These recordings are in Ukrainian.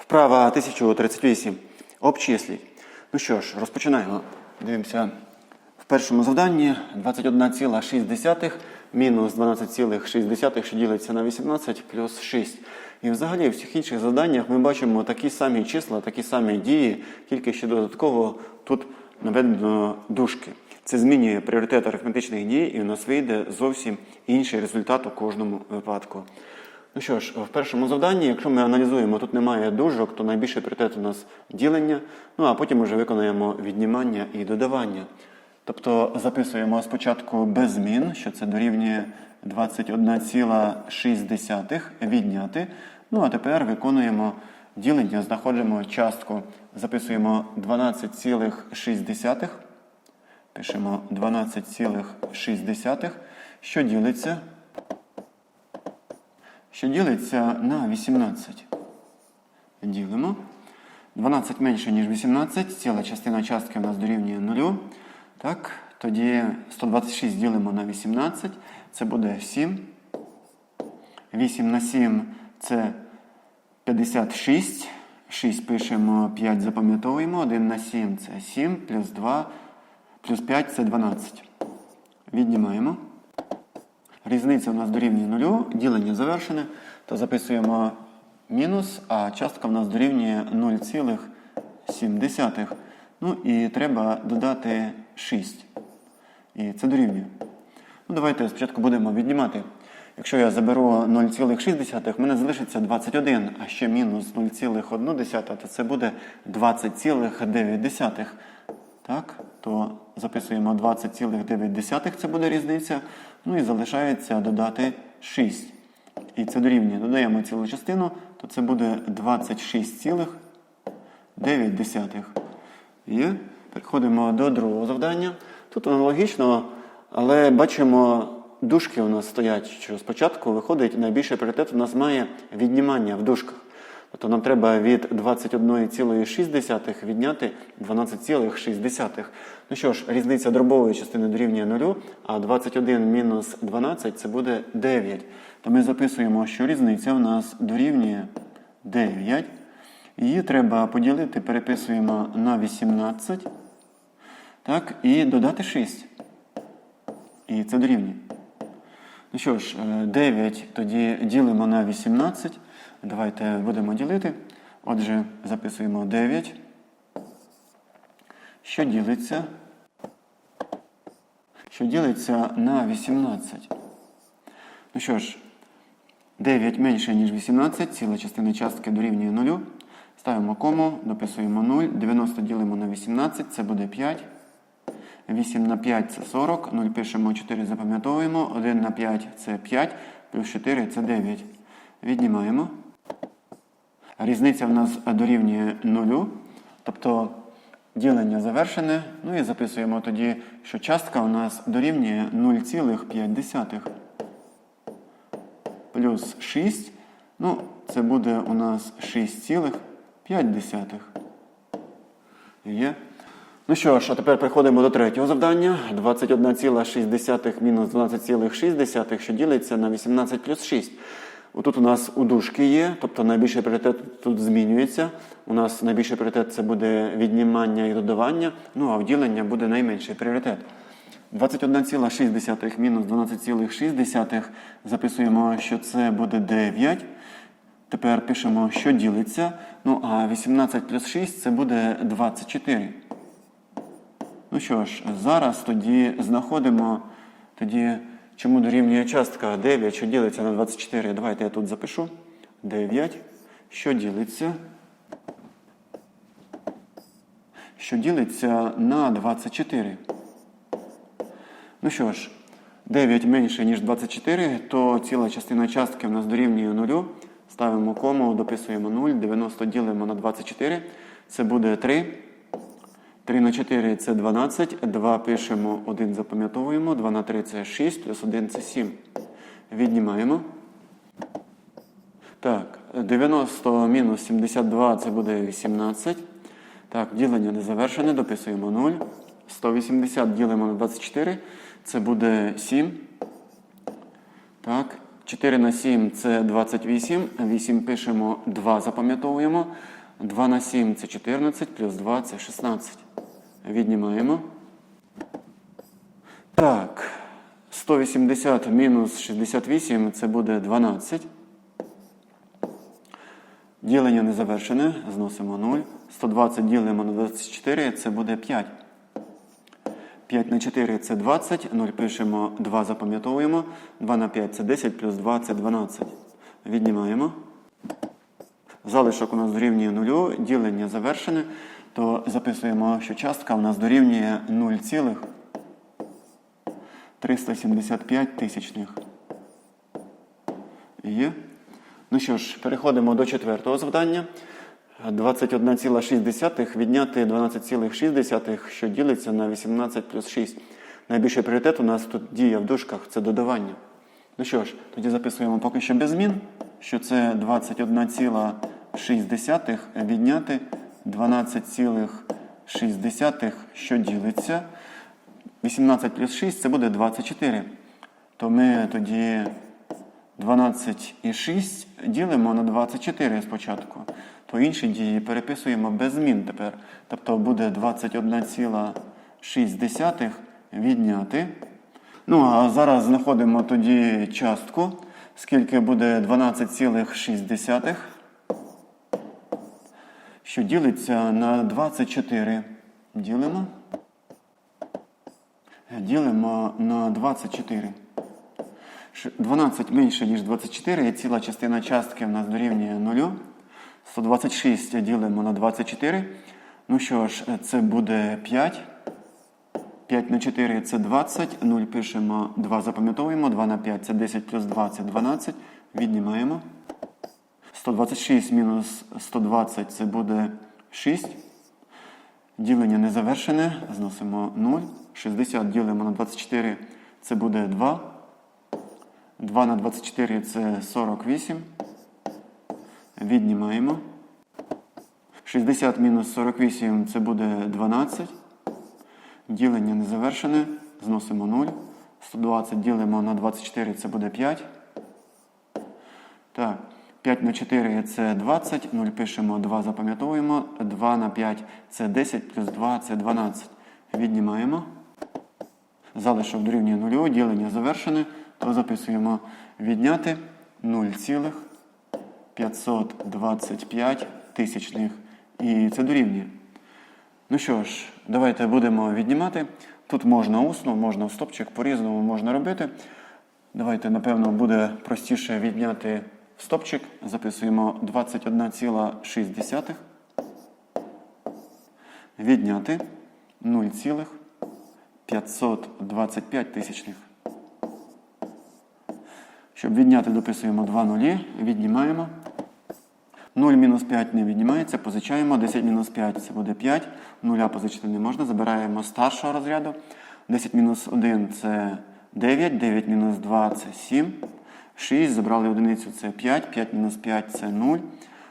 Вправа 1038. Обчисліть. Ну що ж, розпочинаємо. Дивимося. В першому завданні 21,6 мінус 12,6, що ділиться на 18, плюс 6. І взагалі в всіх інших завданнях ми бачимо такі самі числа, такі самі дії, тільки ще додатково тут наведено дужки. Це змінює пріоритет арифметичних дій, і у нас вийде зовсім інший результат у кожному випадку. Ну що ж, в першому завданні, якщо ми аналізуємо, тут немає дужок, то найбільший пріоритет у нас ділення, ну а потім вже виконаємо віднімання і додавання. Тобто записуємо спочатку без змін, що це дорівнює 21,6 відняти. Ну а тепер виконуємо ділення, знаходимо частку, записуємо 12,6. Пишемо 12,6, що ділиться що ділиться на 18. Ділимо. 12 менше, ніж 18. Ціла частина частки у нас дорівнює 0. Так, тоді 126 ділимо на 18. Це буде 7. 8 на 7 це 56. 6 пишемо, 5 запам'ятовуємо. 1 на 7 це 7, плюс 2, плюс 5 це 12. Віднімаємо. Різниця у нас дорівнює нулю, ділення завершене, то записуємо мінус, а частка в нас дорівнює 0,7. Ну і треба додати 6. І це дорівнює. Ну, Давайте спочатку будемо віднімати. Якщо я заберу 0,6, в мене залишиться 21, а ще мінус 0,1, то це буде 20,9. Так, то записуємо 20,9, це буде різниця. Ну і залишається додати 6. І це дорівнює. Додаємо цілу частину, то це буде 26,9. І переходимо до другого завдання. Тут аналогічно, але бачимо, дужки у нас стоять, що спочатку виходить найбільший пріоритет у нас має віднімання в дужках. Тобто нам треба від 21,6 відняти 12,6. Ну що ж, різниця дробової частини дорівнює 0, а 21 мінус 12 це буде 9. То ми записуємо, що різниця у нас дорівнює 9. Її треба поділити, переписуємо на 18. Так, і додати 6. І це дорівнює. Ну що ж, 9 тоді ділимо на 18. Давайте будемо ділити. Отже, записуємо 9. Що ділиться? Що ділиться на 18. Ну що ж, 9 менше, ніж 18, ціла частина частки дорівнює 0. Ставимо кому, дописуємо 0. 90 ділимо на 18, це буде 5. 8 на 5 це 40. 0 пишемо 4, запам'ятовуємо. 1 на 5 це 5, плюс 4 це 9. Віднімаємо. Різниця в нас дорівнює 0. Тобто ділення завершене. Ну і записуємо тоді, що частка у нас дорівнює 0,5. Плюс 6. Ну, це буде у нас 6,5. Є. Ну що ж, а тепер переходимо до третього завдання. 21,6 мінус 12,6, що ділиться на 18 плюс 6. Отут у нас у дужки є, тобто найбільший пріоритет тут змінюється. У нас найбільший пріоритет це буде віднімання і додавання, ну а вділення буде найменший пріоритет. 21,6 мінус 12,6 записуємо, що це буде 9. Тепер пишемо, що ділиться. Ну, а 18 плюс 6 це буде 24. Ну що ж, зараз тоді знаходимо тоді, чому дорівнює частка 9, що ділиться на 24. Давайте я тут запишу. 9. Що ділиться? Що ділиться на 24. Ну що ж, 9 менше, ніж 24, то ціла частина частки в нас дорівнює 0. Ставимо кому, дописуємо 0, 90 ділимо на 24. Це буде 3. 3 на 4 це 12, 2 пишемо, 1 запам'ятовуємо, 2 на 3 це 6, плюс 1 це 7. Віднімаємо. Так, 90 мінус 72 це буде 18. Так, ділення не завершене, дописуємо 0. 180 ділимо на 24, це буде 7. Так, 4 на 7 це 28. 8 пишемо, 2 запам'ятовуємо. 2 на 7 це 14, плюс 2 це 16. Віднімаємо. Так. 180 мінус 68 це буде 12. Ділення не завершене. Зносимо 0. 120 ділимо на 24, це буде 5. 5 на 4 це 20. 0 пишемо, 2 запам'ятовуємо. 2 на 5 це 10, плюс 2 це 12. Віднімаємо. Залишок у нас дорівнює 0. Ділення завершене. То записуємо, що частка у нас дорівнює 0,375 тисячних. Є. Ну що ж, переходимо до четвертого завдання. 21,6 відняти 12,6, що ділиться на 18 плюс 6. Найбільший пріоритет у нас тут діє в дужках це додавання. Ну що ж, тоді записуємо поки що без змін, що це 21,6 відняти 12,6, що ділиться. 18 плюс 6 це буде 24. То ми тоді 12 і 6 ділимо на 24 спочатку, то інші дії переписуємо без змін тепер. Тобто буде 21,6 відняти. Ну, а зараз знаходимо тоді частку, скільки буде 12,6, що ділиться на 24. Ділимо. Ділимо на 24. 12 менше, ніж 24, і ціла частина частки в нас дорівнює 0. 126 ділимо на 24. Ну що ж, це буде 5. 5 на 4 це 20. 0 пишемо, 2 запам'ятовуємо. 2 на 5 це 10 плюс 2 це 12. Віднімаємо. 126 мінус 120 це буде 6. Ділення не завершене. Зносимо 0. 60 ділимо на 24 це буде 2. 2 на 24 це 48. Віднімаємо. 60 мінус 48 це буде 12. Ділення не завершене. Зносимо 0. 120 ділимо на 24 це буде 5. Так. 5 на 4 це 20. 0 пишемо 2, запам'ятовуємо. 2 на 5 це 10, плюс 2 це 12. Віднімаємо. Залишок дорівнює 0, ділення завершене, то записуємо відняти 0,525 тисячних. І це дорівнює. Ну що ж, давайте будемо віднімати. Тут можна усно, можна в стопчик, по-різному можна робити. Давайте, напевно, буде простіше відняти стопчик. Записуємо 21,6. Відняти 0,525 тисячних. Щоб відняти, дописуємо 2 нулі, віднімаємо. 0 мінус 5 не віднімається, позичаємо. 10 мінус 5 це буде 5. Нуля позичити не можна. Забираємо старшого розряду. 10 мінус 1 це 9. 9 мінус 2 це 7. 6. Забрали одиницю це 5. 5 мінус 5 це 0.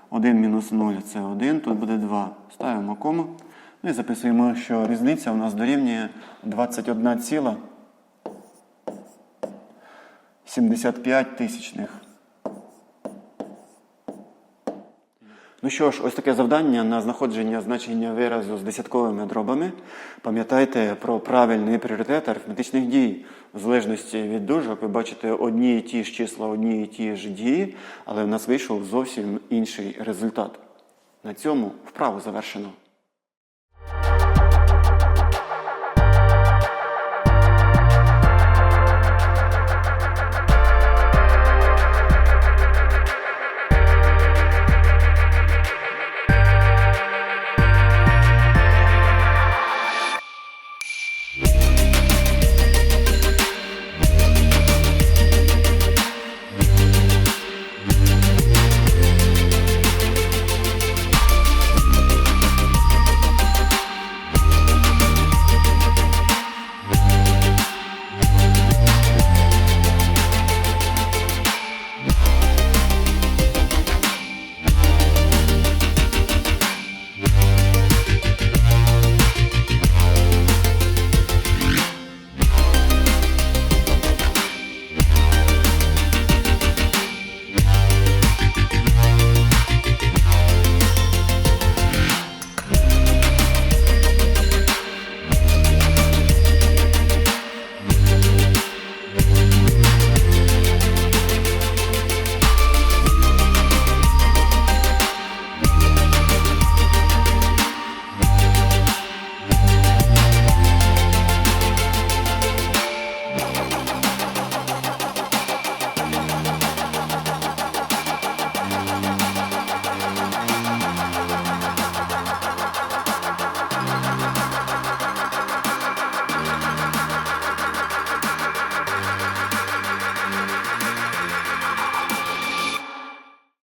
1 мінус 0 це 1. Тут буде 2. Ставимо кому. Ну і записуємо, що різниця у нас дорівнює 21 ціла 75 тисячних. Ну що ж, ось таке завдання на знаходження значення виразу з десятковими дробами. Пам'ятайте про правильний пріоритет арифметичних дій. В залежності від дужок ви бачите одні і ті ж числа, одні і ті ж дії, але в нас вийшов зовсім інший результат. На цьому вправу завершено.